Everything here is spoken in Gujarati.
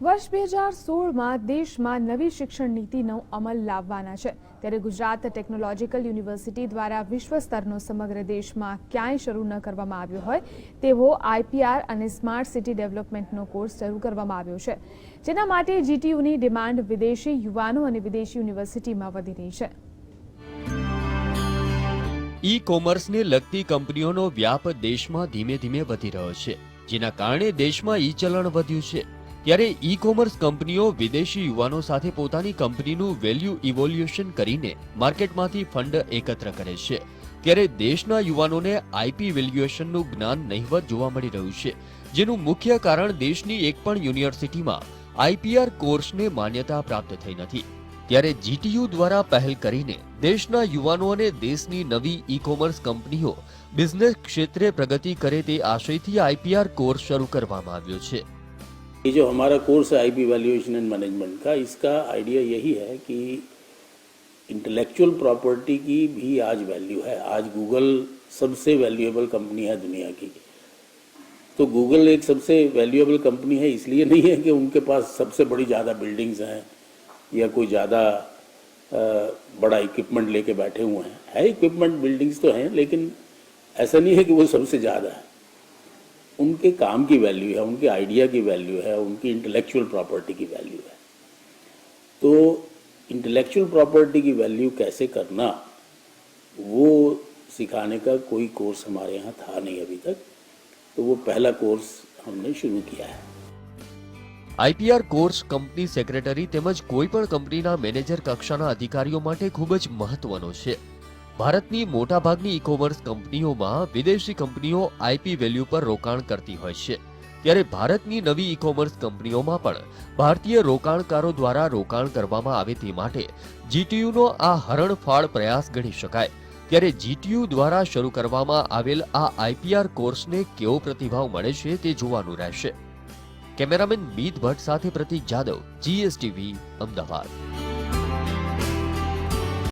વર્ષ બે હજાર સોળમાં દેશમાં નવી શિક્ષણ નીતિનો અમલ લાવવાના છે. ત્યારે ગુજરાત ટેકનોલોજીકલ યુનિવર્સિટી દ્વારા વિશ્વ સ્તરનો સમગ્ર દેશમાં ક્યાંય શરૂ ન કરવામાં આવ્યો હોય, તેવો આઈપીઆર અને સ્માર્ટ સિટી ડેવલપમેન્ટનો કોર્સ શરૂ કરવામાં આવ્યો છે. જેના માટે જીટીયુની ડિમાન્ડ વિદેશી યુવાનો અને વિદેશી યુનિવર્સિટીમાં વધી રહી છે. ઈ કોમર્સને લગતી કંપનીઓનો વ્યાપ દેશમાં ધીમે ધીમે વધી રહ્યો છે, જેના કારણે દેશમાં ઈ ચલણ વધ્યું છે. ત્યારે ઈ કોમર્સ કંપનીઓ વિદેશી યુવાનો સાથે પોતાની કંપનીનું વેલ્યુ ઇવોલ્યુશન કરીને માર્કેટમાંથી ફંડ એકત્ર કરે છે. ત્યારે દેશના યુવાનોને આઈપી વેલ્યુએશનનું જ્ઞાન નહિવત જોવા મળી રહ્યું છે. જેનું મુખ્ય કારણ દેશની એક પણ યુનિવર્સિટીમાં આઈપીઆર કોર્સને માન્યતા પ્રાપ્ત થઈ નથી. ત્યારે જીટીયુ દ્વારા પહેલ કરીને દેશના યુવાનો અને દેશની નવી ઈ કોમર્સ કંપનીઓ બિઝનેસ ક્ષેત્રે પ્રગતિ કરે તે આશયથી આઈપીઆર કોર્સ શરૂ કરવામાં આવ્યો છે. ये जो हमारा कोर्स है आईपी वैल्यूएशन एंड मैनेजमेंट का, इसका आइडिया यही है कि इंटेलेक्चुअल प्रॉपर्टी की भी आज वैल्यू है। आज गूगल सबसे वैल्यूएबल कंपनी है दुनिया की। तो गूगल एक सबसे वैल्यूएबल कंपनी है, इसलिए नहीं है कि उनके पास सबसे बड़ी ज़्यादा बिल्डिंग्स हैं या कोई ज़्यादा बड़ा इक्विपमेंट लेके बैठे हुए हैं। है इक्विपमेंट बिल्डिंग्स तो हैं, लेकिन ऐसा नहीं है कि वो सबसे ज़्यादा है। उनके काम की वैल्यू है उनके आइडिया की वैल्यू है उनकी इंटेलेक्चुअल प्रॉपर्टी की वैल्यू है तो इंटेलेक्चुअल प्रॉपर्टी की वैल्यू कैसे करना वो सिखाने का कोई कोर्स हमारे यहाँ था नहीं अभी तक तो वो पहला कोर्स हमने शुरू किया है આઈપીઆર કોર્સ કંપની સેક્રેટરી તેમજ કોઈ પણ કંપનીના મેનેજર કક્ષાના અધિકારીઓ માટે ખૂબ જ મહત્વનો છે ભારતની મોટાભાગની ઈ કોમર્સ કંપનીઓમાં વિદેશી કંપનીઓ આઈપી વેલ્યુ પર રોકાણ કરતી હોય છે. ત્યારે ભારતની નવી ઈ કોમર્સ કંપનીઓમાં પણ ભારતીય રોકાણકારો દ્વારા રોકાણ કરવામાં આવે તે માટે જીટીયુનો આ હરણફાળ પ્રયાસ ગણી શકાય. ત્યારે જીટીયુ દ્વારા શરૂ કરવામાં આવેલ આ આઈપીઆર કોર્સને કેવો પ્રતિભાવ મળે છે તે જોવાનું રહેશે. કેમેરામેન મીત ભટ્ટ સાથે પ્રતિક જાદવ જીએસટીવી અમદાવાદ.